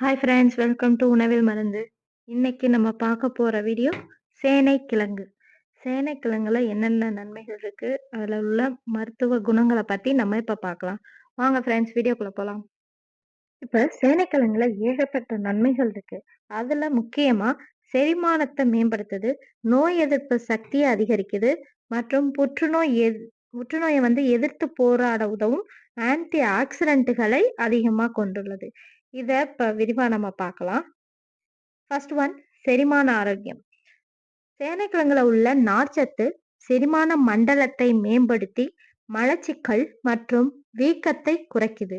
Hi friends welcome to உணவில் மருந்து. இன்னைக்கு நம்ம பார்க்க போகிற வீடியோ சேனை கிழங்கு. சேனை கிழங்குல என்னென்ன நன்மைகள் இருக்குது அதில் உள்ள மருத்துவ குணங்களை பற்றி நம்ம இப்போ பார்க்கலாம். வாங்க ஃப்ரெண்ட்ஸ் வீடியோக்குள்ளே போகலாம் இப்போ சேனைக்கிழங்குல ஏகப்பட்ட நன்மைகள் இருக்குது அதில் முக்கியமாக செரிமானத்தை மேம்படுத்துது நோய் எதிர்ப்பு சக்தியை அதிகரிக்குது மற்றும் புற்றுநோய் எ புற்றுநோயை வந்து எதிர்த்து போராட உதவும் ஆன்டி ஆக்சிடென்ட்டுகளை அதிகமாக கொண்டுள்ளது. இதை இப்போ விரிவாக நம்ம பார்க்கலாம் ஃபர்ஸ்ட் ஒன் செரிமான ஆரோக்கியம். சேனைக்கிழங்குல உள்ள நார்ச்சத்து செரிமான மண்டலத்தை மேம்படுத்தி மலச்சிக்கல் மற்றும் வீக்கத்தை குறைக்குது.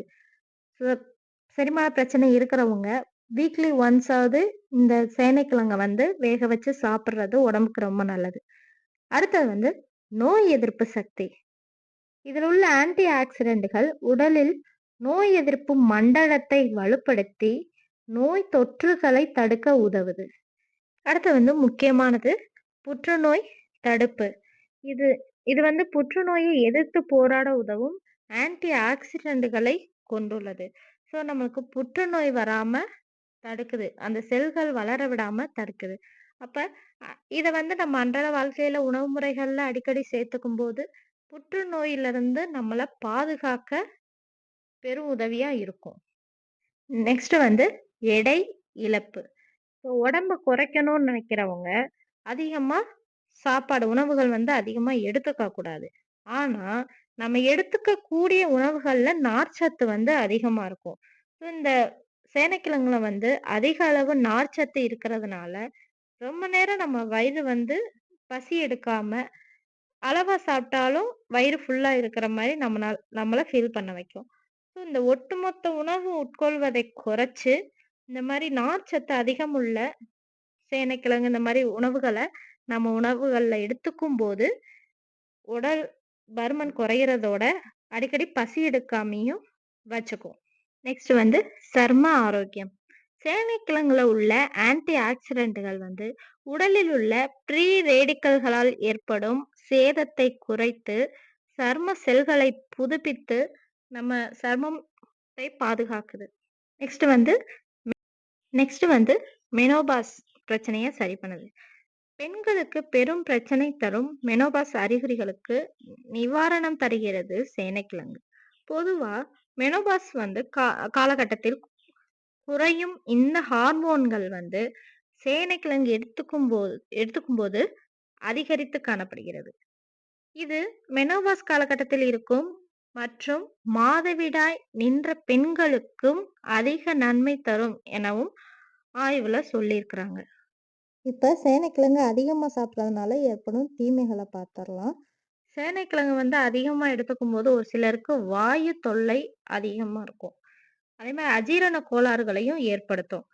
செரிமான பிரச்சனை இருக்கிறவங்க வீக்லி ஒன்ஸாவது இந்த சேனைக்கிழங்கை வந்து வேக வச்சு சாப்பிட்றது உடம்புக்கு ரொம்ப நல்லது. அடுத்தது வந்து நோய் எதிர்ப்பு சக்தி. இதில் உள்ள ஆன்டி ஆக்சிடென்ட்கள் உடலில் நோய் எதிர்ப்பு மண்டலத்தை வலுப்படுத்தி நோய் தொற்றுகளை தடுக்க உதவுது. அடுத்து வந்து முக்கியமானது புற்றுநோய் தடுப்பு. இது இது வந்து புற்றுநோயை எதிர்த்து போராட உதவும் ஆன்டி ஆக்சிடென்ட்களை கொண்டுள்ளது. ஸோ நம்மளுக்கு புற்றுநோய் வராம தடுக்குது. அந்த செல்கள் வளர விடாம தடுக்குது. அப்ப இதை வந்து நம்ம அன்றாட வாழ்க்கையில உணவு முறைகள்ல அடிக்கடி சேர்த்துக்கும் போது புற்றுநோயிலிருந்து நம்மளை பாதுகாக்க பெரும் உதவியா இருக்கும். நெக்ஸ்ட் வந்து எடை இழப்பு. இப்போ உடம்ப குறைக்கணும்னு நினைக்கிறவங்க அதிகமா சாப்பாடு உணவுகள் வந்து அதிகமா எடுத்துக்க கூடாது. ஆனா நம்ம எடுத்துக்க கூடிய உணவுகள்ல நார்ச்சத்து வந்து அதிகமா இருக்கும். இந்த சேனைக்கிழங்குல வந்து அதிக அளவு நார்ச்சத்து இருக்கிறதுனால ரொம்ப நேரம் நம்ம வயிறு வந்து பசி எடுக்காம அளவா சாப்பிட்டாலும் வயிறு ஃபுல்லா இருக்கிற மாதிரி நம்மளால நம்மள ஃபீல் பண்ண வைக்கும். இந்த ஒட்டுமொத்த உணவு உட்கொள்வதை குறைச்சு இந்த மாதிரி நார்ச்சத்து அதிகம் உள்ள சேனைக்கிழங்கு இந்த மாதிரி உணவுகளை நம்ம உணவுகளில் எடுத்துக்கும் போது உடல் பருமன் குறையிறதோட அடிக்கடி பசி எடுக்காமையும் வச்சுக்கும். நெக்ஸ்ட் வந்து சர்ம ஆரோக்கியம். சேனைக்கிழங்குல உள்ள ஆன்டி ஆக்சிடென்ட்கள் வந்து உடலில் உள்ள ப்ரீ ரேடிக்கல்களால் ஏற்படும் சேதத்தை குறைத்து சர்ம செல்களை புதுப்பித்து நம்ம சர்மத்தை பாதுகாக்குது. நெக்ஸ்ட் வந்து நெக்ஸ்ட் வந்து மெனோபாஸ் பிரச்சனையை சரி பண்ணுது. பெண்களுக்கு பெரும் பிரச்சனை தரும் மெனோபாஸ் அறிகுறிகளுக்கு நிவாரணம் தருகிறது சேனைக்கிழங்கு. பொதுவா மெனோபாஸ் வந்து கா காலகட்டத்தில் குறையும் இந்த ஹார்மோன்கள் வந்து சேனைக்கிழங்கு எடுத்துக்கும் போது எடுத்துக்கும் போது அதிகரித்து காணப்படுகிறது. இது மெனோபாஸ் காலகட்டத்தில் இருக்கும் மற்றும் மாதவிடாய் நின்ற பெண்களுக்கும் அதிக நன்மை தரும் எனவும் ஆய்வுல சொல்லியிருக்கிறாங்க. இப்ப சேனைக்கிழங்கு அதிகமா சாப்பிட்றதுனால ஏற்படும் தீமைகளை பார்த்துடலாம். சேனைக்கிழங்கு வந்து அதிகமா எடுத்துக்கும் போது ஒரு சிலருக்கு வாயு தொல்லை அதிகமா இருக்கும். அதே மாதிரி அஜீரண கோளாறுகளையும் ஏற்படுத்தும்.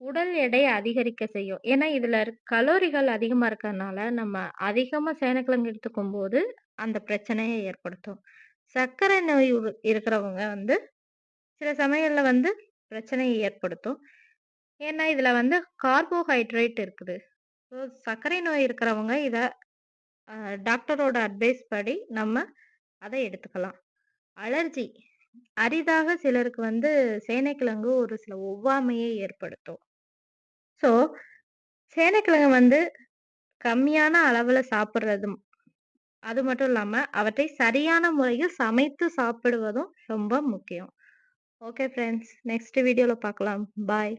உடல் எடை அதிகரிக்க செய்யும். ஏன்னா இதுல கலோரிகள் அதிகமா இருக்கறனால நம்ம அதிகமா சேனைக்கிழங்கு எடுத்துக்கும் போது அந்த பிரச்சனையை ஏற்படுத்தும். சர்க்கரை நோய் உ- இருக்கிறவங்க வந்து சில சமயங்களில் வந்து பிரச்சனையை ஏற்படுத்தும். ஏன்னா இதில் வந்து கார்போஹைட்ரேட் இருக்குது. ஸோ சர்க்கரை நோய் இருக்கிறவங்க இதை டாக்டரோட அட்வைஸ் படி நம்ம அதை எடுத்துக்கலாம். அலர்ஜி. அரிதாக சிலருக்கு வந்து சேனைக்கிழங்கு ஒரு சில ஒவ்வாமையை ஏற்படுத்தும். ஸோ சேனைக்கிழங்கு வந்து கம்மியான அளவில் சாப்பிட்றது அது மட்டும் இல்லாம அவற்றை சரியான முறையில் சமைத்து சாப்பிடுவதும் ரொம்ப முக்கியம். Okay friends. நெக்ஸ்ட் வீடியோல பார்க்கலாம். பாய்.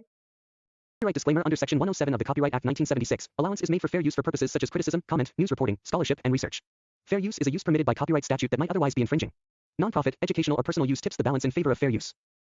Copyright disclaimer under Section 107 of the Copyright Act 1976. Allowance is made for fair use for purposes such as criticism, comment, news reporting, scholarship, and research. Fair use is a use permitted by copyright statute that might otherwise be infringing. Non-profit, educational, or personal use tips the balance in favor of fair use.